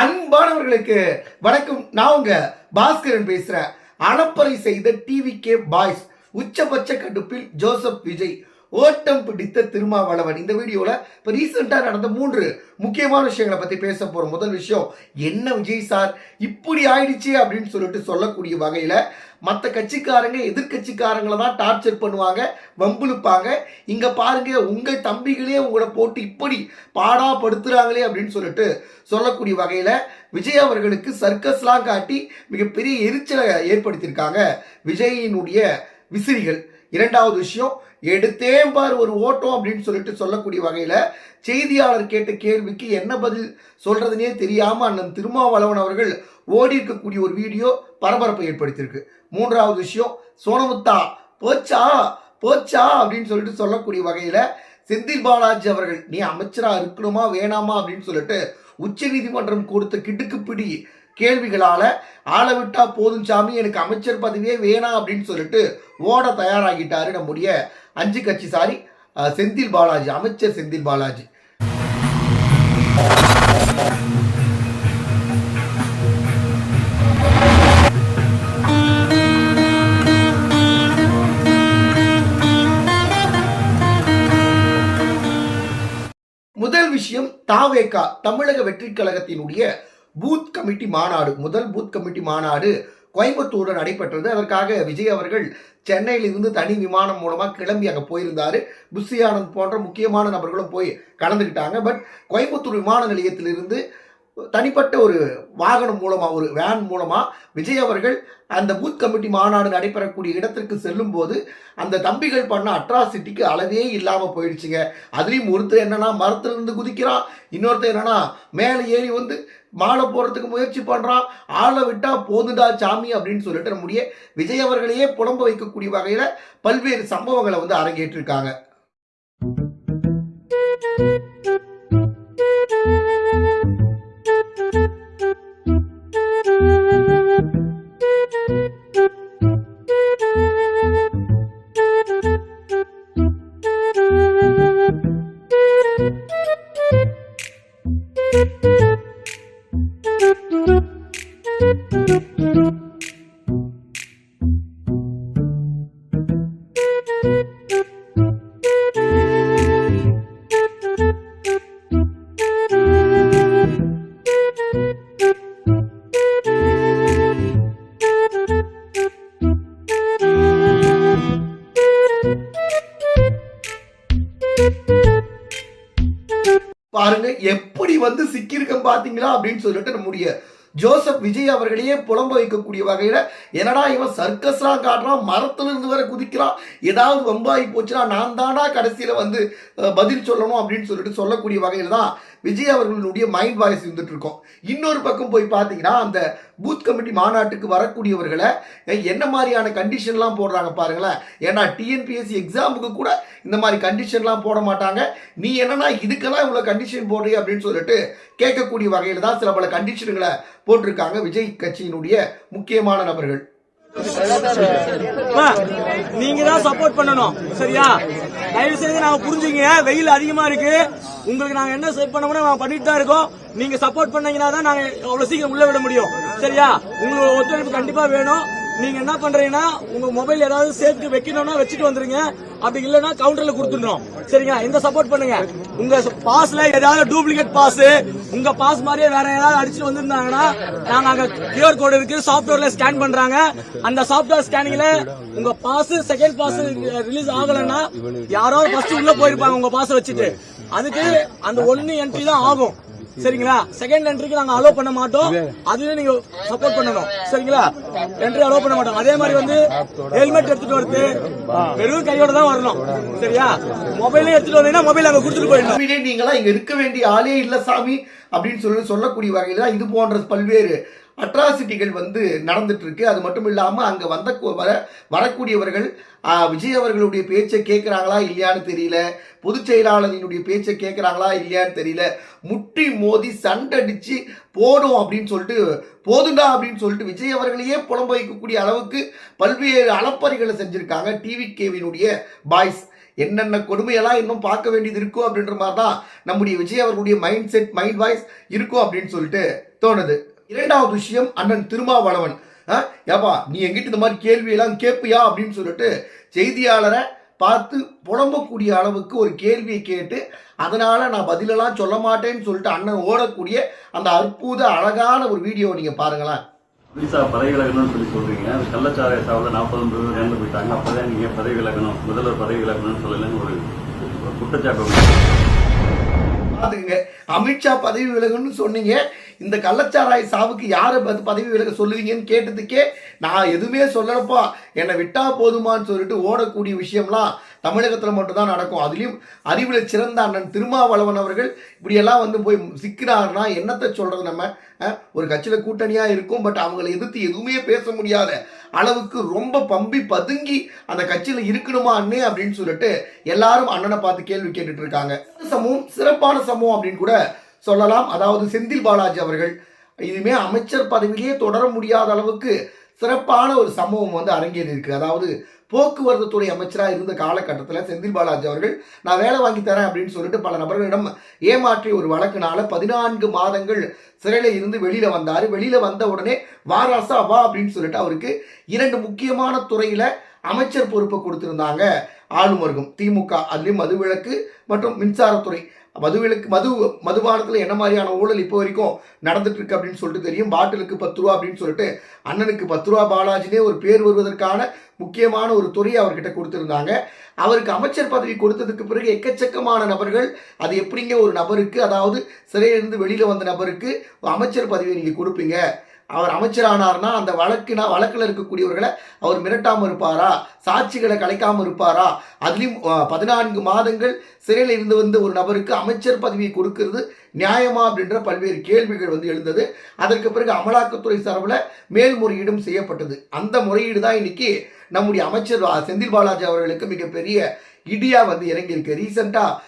அன்பானவர்களுக்கு வணக்கம். நான் உங்க பாஸ்கரன் பேசுறேன். அலப்பறை செய்த டிவி கே பாய்ஸ் உச்சபட்ச கடுப்பில் ஜோசப் விஜய். ஓட்டம் பிடித்த திருமாவளவன். இந்த வீடியோல இப்போ ரீசெண்டாக நடந்த மூன்று முக்கியமான விஷயங்களை பத்தி பேச போறோம். முதல் விஷயம் என்ன விஜய் சார் இப்படி ஆயிடுச்சு அப்படின்னு சொல்லிட்டு சொல்லக்கூடிய வகையில மற்ற கட்சிக்காரங்க எதிர்க்கட்சிக்காரங்களை தான் டார்ச்சர் பண்ணுவாங்க வம்புழுப்பாங்க இங்க பாருங்க உங்க தம்பிகளே உங்களோட போட்டு இப்படி பாடாப்படுத்துறாங்களே அப்படின்னு சொல்லிட்டு சொல்லக்கூடிய வகையில விஜய் அவர்களுக்கு சர்க்கஸ்லாம் காட்டி மிகப்பெரிய எரிச்சலை ஏற்படுத்தியிருக்காங்க விஜயினுடைய விசிறிகள். இரண்டாவது விஷயம் எடுத்தேன் பார் ஒரு ஓட்டம் அப்படின்னு சொல்லிட்டு சொல்லக்கூடிய வகையில் செய்தியாளர் கேட்ட கேள்விக்கு என்ன பதில் சொல்றதுனே தெரியாம அண்ணன் திருமாவளவன் அவர்கள் ஓடி இருக்கக்கூடிய ஒரு வீடியோ பரபரப்பை ஏற்படுத்தியிருக்கு. மூன்றாவது விஷயம் சோனமுத்தா போச்சா போச்சா அப்படின்னு சொல்லிட்டு சொல்லக்கூடிய வகையில் செந்தில் பாலாஜி அவர்கள் நீ அமைச்சராக இருக்கணுமா வேணாமா? அப்படின்னு சொல்லிட்டு உச்சநீதிமன்றம் கொடுத்த கிடுக்குப்பிடி கேள்விகளால ஆள விட்டா போதும் சாமி எனக்கு அமைச்சர் பதவியே வேணாம் அப்படின்னு சொல்லிட்டு ஓட தயாராகிட்டாரு நம்முடைய அஞ்சு கட்சி சாரி செந்தில் பாலாஜி அமைச்சர் செந்தில் பாலாஜி. முதல் விஷயம் தாவேகா தமிழக வெற்றி கழகத்தினுடைய பூத் கமிட்டி மாநாடு முதல் பூத் கமிட்டி மாநாடு கோயம்புத்தூரில் நடைபெற்றது. அதற்காக விஜய் அவர்கள் சென்னையிலிருந்து தனி விமானம் மூலமாக கிளம்பி அங்கே போயிருந்தாரு. புஷி ஆனந்த் போன்ற முக்கியமான நபர்களும் போய் கலந்துக்கிட்டாங்க பட் கோயம்புத்தூர் விமான நிலையத்திலிருந்து தனிப்பட்ட ஒரு வாகனம் மூலமாக ஒரு வேன் மூலமாக விஜய் அவர்கள் அந்த பூத் கமிட்டி மாநாடு நடைபெறக்கூடிய இடத்திற்கு செல்லும் போது அந்த தம்பிகள் பண்ண அட்ராசிட்டிக்கு அளவே இல்லாமல் போயிடுச்சுங்க. அதுலேயும் ஒருத்தர் என்னன்னா மரத்துல இருந்து குதிக்கிறான். இன்னொருத்தர் என்னன்னா மேலே ஏறி வந்து மாலை போகிறதுக்கு முயற்சி பண்ணுறான் ஆளை விட்டால் போதுடா சாமி அப்படின்னு சொல்லிட்டு நம்முடைய விஜய் அவர்களையே புலம்ப வைக்கக்கூடிய வகையில் பல்வேறு சம்பவங்களை வந்து அரங்கேற்றிருக்காங்க. பார்த்தீங்களா பாத்தீங்களா அப்படின்னு சொல்லிட்டு நம்முடைய ஜோசப் விஜய் அவர்களையே புலம்ப வைக்கக்கூடிய வகையில என்னடா இவன் சர்க்கஸ்லாம் காட்டுறான் மரத்துல இருந்து வர குதிக்கிறான் ஏதாவது வம்பாகி போச்சுன்னா நான் தானா கடைசியில வந்து பதில் சொல்லணும் அப்படின்னு சொல்லிட்டு சொல்லக்கூடிய வகையில் தான் விஜய் அவர்களுடைய மைண்ட் வாய்ஸ் இருந்துட்டு இருக்கோம். இன்னொரு பக்கம் போய் பார்த்தீங்கன்னா அந்த பூத் கமிட்டி மாநாட்டுக்கு வரக்கூடியவர்களை என்ன மாதிரியான கண்டிஷன்லாம் போடுறாங்க பாருங்களேன். ஏன்னா டிஎன்பிஎஸ்சி எக்ஸாமுக்கு கூட இந்த மாதிரி கண்டிஷன்லாம் போட மாட்டாங்க. நீ என்னன்னா இதுக்கெல்லாம் இவ்வளோ கண்டிஷன் போடுறீ அப்படின்னு சொல்லிட்டு கேட்கக்கூடிய வகையில் தான் சில பல கண்டிஷன்களை போட்டிருக்காங்க விஜய் கட்சியினுடைய முக்கியமான நபர்கள். நீங்க தான் சப்போர்ட் பண்ணணும். சரியா? தயவு செய்து நாங்க புரிஞ்சுங்க வெயில் அதிகமா இருக்கு. உங்களுக்கு நாங்க என்ன செட் பண்ண முடியும் நாங்க பண்ணிட்டு தான் இருக்கோம். நீங்க சப்போர்ட் பண்ணீங்கன்னா தான் நாங்க அவ்வளவு சீக்கிரம் உள்ள விட முடியும். சரியா? உங்களோட ஒத்துழைப்பு கண்டிப்பா வேணும். நீங்க என்ன பண்றீங்கன்னா உங்க மொபைல் ஏதாவது சேர்த்து வைக்கணும்னா வச்சுட்டு வந்துருங்க. அப்படி இல்லைன்னா கவுண்டர்ல கொடுத்துடணும். சரிங்களா? இந்த சப்போர்ட் பண்ணுங்க. உங்க பாஸ்ல ஏதாவது டூப்ளிகேட் பாஸ் உங்க பாஸ் மாதிரியே வேற ஏதாவது அடிச்சு வந்திருந்தாங்கன்னா நாங்க அங்க கியூஆர் கோடு இருக்கு சாஃப்ட்வேர்ல ஸ்கேன் பண்றாங்க. அந்த சாஃப்ட்வேர் ஸ்கேனிங்ல உங்க பாஸ் செகண்ட் பாஸ் ரிலீஸ் ஆகலைன்னா யாரோ ஃபர்ஸ்ட் உள்ள போயிருப்பாங்க உங்க பாஸ் வச்சுட்டு. அதுக்கு அந்த ஒன்னு என்ட்ரி தான் ஆகும். சரிங்களா? செகண்ட் என்ட்ரிக்கு நாங்க அலோவ் பண்ண மாட்டோம். அதுவே நீங்க சப்போர்ட் பண்ணணும். சரிங்களா? என்ட்ரி அலோவ் பண்ண மாட்டோம். அதே மாதிரி வந்து ஹெல்மெட் எடுத்துட்டு வருது. வெறும் கையோட தான் வரணும். சரியா? மொபைலே எடுத்துட்டு வந்தீங்கன்னா மொபைல் அங்க கொடுத்துட்டு போயிடணும். நீங்களாம் இங்க இருக்க வேண்டிய ஆளே இல்ல சாமி. அப்படின்னு சொல்லி சொல்லக்கூடிய வகையில இது போன்ற பல்வேறு அட்ராசிட்டிகள் வந்து நடந்துட்டு இருக்கு அது மட்டும் இல்லாமல் அங்கே வந்த வர வரக்கூடியவர்கள் விஜய் அவர்களுடைய பேச்சை கேட்குறாங்களா இல்லையான்னு தெரியல. பொதுச் செயலாளரினுடைய பேச்சை கேட்குறாங்களா இல்லையான்னு தெரியல. முட்டி மோதி சண்டடிச்சு போடும் அப்படின்னு சொல்லிட்டு போதுண்டா அப்படின்னு சொல்லிட்டு விஜய் அவர்களையே புலம்ப வைக்கக்கூடிய அளவுக்கு பல்வேறு அளப்பறிகளை செஞ்சுருக்காங்க டிவி கேவினுடைய பாய்ஸ். என்னென்ன கொடுமையெல்லாம் இன்னும் பார்க்க வேண்டியது இருக்கும் அப்படின்ற மாதிரி தான் நம்முடைய விஜய் அவர்களுடைய மைண்ட் செட் மைண்ட் வாய்ஸ் இருக்கும் அப்படின்னு சொல்லிட்டு தோணுது. இரண்டாவது விஷயம் அண்ணன் திருமாவளவன். ஏப்பா நீ எங்கிட்ட இந்த மாதிரி கேள்வி எல்லாம் கேட்பியா அப்படின்னு சொல்லிட்டு செய்தியாளரை பார்த்து புலம்பக்கூடிய அளவுக்கு ஒரு கேள்வியை கேட்டு அதனால நான் பதிலெல்லாம் சொல்ல மாட்டேன்னு சொல்லிட்டு அண்ணன் ஓடக்கூடிய அந்த அற்புத அழகான ஒரு வீடியோ நீங்க பாருங்களேன். விசா பதவி விலகணும்னு சொல்லி சொல்றீங்க. அது கள்ளச்சாராய சாவில் நாற்பது பேர் இறந்து போயிட்டாங்க. அப்பதான் நீங்க பதவி விலகணும்? முதல்வர் பதவி விலகணும்னு சொல்லலன்னு ஒரு குற்றச்சாட்டு. வந்து பாத்துக்கங்க அமித்ஷா பதவி விலகுன்னு சொன்னீங்க. இந்த கள்ளச்சாராய சாவுக்கு யார் பதவி விலக சொல்லுவீங்கன்னு கேட்டதுக்கே நான் எதுவுமே சொல்லலப்பா. என்னை விட்டா போதுமான்னு சொல்லிட்டு ஓடக்கூடிய விஷயம்லாம் தமிழகத்தில் மட்டும்தான் நடக்கும். அதுலேயும் அறிவில் சிறந்த அண்ணன் திருமாவளவன் அவர்கள் இப்படியெல்லாம் வந்து போய் சிக்கிறாருன்னா என்னத்தை சொல்கிறது நம்ம? ஒரு கட்சியில் கூட்டணியாக இருக்கும் பட் அவங்களை எதிர்த்து எதுவுமே பேச முடியாத அளவுக்கு ரொம்ப பம்பி பதுங்கி அந்த கட்சியில் இருக்கணுமா அண்ணே அப்படின்னு சொல்லிட்டு எல்லாரும் அண்ணனை பார்த்து கேள்வி கேட்டுட்டு இருக்காங்க. சமூகம் சிறப்பான சமூகம் அப்படின்னு கூட சொல்லலாம். அதாவது செந்தில் பாலாஜி அவர்கள் இனிமே அமைச்சர் பதவியிலேயே தொடர முடியாத அளவுக்கு சிறப்பான ஒரு சம்பவம் வந்து அரங்கேறியிருக்கு அதாவது போக்குவரத்து துறை அமைச்சராக இருந்த காலகட்டத்தில் செந்தில் பாலாஜி அவர்கள் நான் வேலை வாங்கி தரேன் அப்படின்னு சொல்லிட்டு பல நபர்களிடம் ஏமாற்றிய ஒரு வழக்குனால பதினான்கு மாதங்கள் சிறையில் இருந்து வெளியில் வந்தார். வெளியில் வந்த உடனே வாராசா வா அப்படின்னு சொல்லிட்டு அவருக்கு இரண்டு முக்கியமான துறையில் அமைச்சர் பொறுப்பை கொடுத்துருந்தாங்க. ஆளும் வர்க்கம் திமுக அதுலேயும் மதுவிலக்கு மற்றும் மின்சாரத்துறை மதுவிலக்கு மது மதுபானத்தில் என்ன மாதிரியான ஊழல் இப்போ வரைக்கும் நடந்துட்டு இருக்கு அப்படின்னு சொல்லிட்டு தெரியும். பாட்டிலுக்கு பத்து ரூபா அப்படின்னு சொல்லிட்டு அண்ணனுக்கு பத்து ரூபா பாலாஜினே ஒரு பேர் வருவதற்கான முக்கியமான ஒரு துறையை அவர்கிட்ட கொடுத்துருந்தாங்க. அவருக்கு அமைச்சர் பதவி கொடுத்ததுக்கு பிறகு எக்கச்சக்கமான நபர்கள் அது எப்படிங்க ஒரு நபருக்கு அதாவது சிறையிலிருந்து வெளியில் வந்த நபருக்கு அமைச்சர் பதவியை நீங்கள் கொடுப்பீங்க? அவர் அமைச்சரானார்னா அந்த வழக்குனா வழக்கில் இருக்கக்கூடியவர்களை அவர் மிரட்டாமல் இருப்பாரா? சாட்சிகளை கலைக்காமல் இருப்பாரா? அதுலேயும் பதினான்கு மாதங்கள் சிறையில் இருந்து வந்த ஒரு நபருக்கு அமைச்சர் பதவியை கொடுக்கறது நியாயமா அப்படின்ற பல்வேறு கேள்விகள் வந்து எழுந்தது. அதற்கு பிறகு அமலாக்கத்துறை சார்பில் மேல்முறையீடும் செய்யப்பட்டது. அந்த முறையீடு தான் இன்னைக்கு நம்முடைய அமைச்சர் செந்தில் பாலாஜி அவர்களுக்கு மிகப்பெரிய இடியா வந்து இறங்கியிருக்கு. ரீசெண்டாக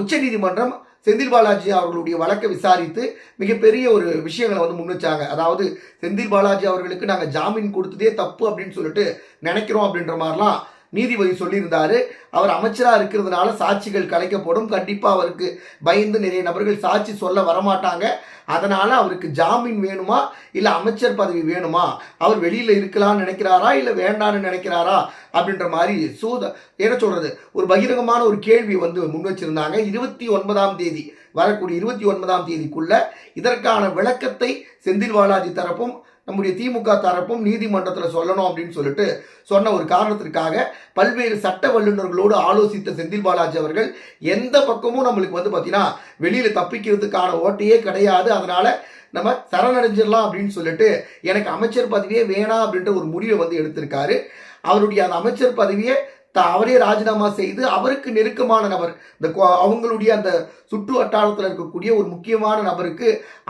உச்சநீதிமன்றம் செந்தில் பாலாஜி அவர்களுடைய வழக்கை விசாரித்து மிகப்பெரிய ஒரு விஷயங்களை வந்து முன் வச்சாங்க அதாவது செந்தில் பாலாஜி அவர்களுக்கு நாங்கள் ஜாமீன் கொடுத்ததே தப்பு அப்படின்னு சொல்லிட்டு நினைக்கிறோம் அப்படின்ற மாதிரிலாம் நீதிபதி சொல்லியிருந்தாரு. அவர் அமைச்சராக இருக்கிறதுனால சாட்சிகள் கலைக்கப்படும். கண்டிப்பாக அவருக்கு பயந்து நிறைய நபர்கள் சாட்சி சொல்ல வரமாட்டாங்க. அதனால் அவருக்கு ஜாமீன் வேணுமா? இல்லை அமைச்சர் பதவி வேணுமா? அவர் வெளியில் இருக்கலாம்னு நினைக்கிறாரா? இல்லை வேண்டான்னு நினைக்கிறாரா? அப்படின்ற மாதிரி சூத என்ன சொல்கிறது ஒரு பகிரங்கமான ஒரு கேள்வி வந்து முன் வச்சிருந்தாங்க. இருபத்தி ஒன்பதாம் தேதி வரக்கூடிய இருபத்தி ஒன்பதாம் தேதிக்குள்ள இதற்கான விளக்கத்தை செந்தில் பாலாஜி தரப்பும் நம்முடைய திமுக தரப்பும் நீதிமன்றத்தில் சொல்லணும் அப்படின்னு சொல்லிட்டு சொன்ன ஒரு காரணத்திற்காக பல்வேறு சட்ட வல்லுநர்களோடு ஆலோசித்த செந்தில் பாலாஜி அவர்கள் எந்த பக்கமும் நம்மளுக்கு வந்து பார்த்தீங்கன்னா வெளியில் தப்பிக்கிறதுக்கான ஓட்டையே கிடையாது. அதனால நம்ம சரணடைஞ்சிடலாம் அப்படின்னு சொல்லிட்டு எனக்கு அமைச்சர் பதவியே வேணாம் அப்படின்ற ஒரு முடிவை வந்து எடுத்திருக்காரு. அவருடைய அந்த அமைச்சர் பதவியை அவரே ராஜினாமா செய்து அவருக்கு நெருக்கமான நபர் இந்த அவங்களுடைய அந்த சுற்று வட்டாரத்தில் இருக்கக்கூடிய ஒரு முக்கியமான நபருக்கு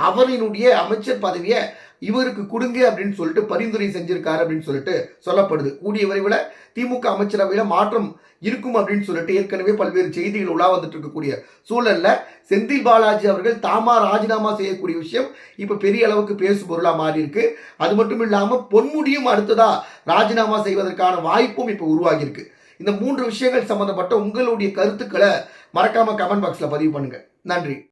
அவரினுடைய அமைச்சர் பதவியை இவருக்கு கொடுங்க அப்படின்னு சொல்லிட்டு பரிந்துரை செஞ்சிருக்காரு அப்படின்னு சொல்லிட்டு சொல்லப்படுது. கூடிய விரைவில் திமுக அமைச்சரவையில் மாற்றம் இருக்கும் அப்படின்னு சொல்லிட்டு ஏற்கனவே பல்வேறு செய்திகள் உலா வந்துட்டு இருக்கக்கூடிய சூழல்ல செந்தில் பாலாஜி அவர்கள் தாமா ராஜினாமா செய்யக்கூடிய விஷயம் இப்ப பெரிய அளவுக்கு பேசு பொருளா மாறி இருக்கு. அது மட்டும் இல்லாம பொன்முடியும் அடுத்ததா ராஜினாமா செய்வதற்கான வாய்ப்பும் இப்ப உருவாகி இருக்கு. இந்த மூன்று விஷயங்கள் சம்பந்தப்பட்ட உங்களுடைய கருத்துக்களை மறக்காம கமெண்ட் பாக்ஸ்ல பதிவு பண்ணுங்க. நன்றி.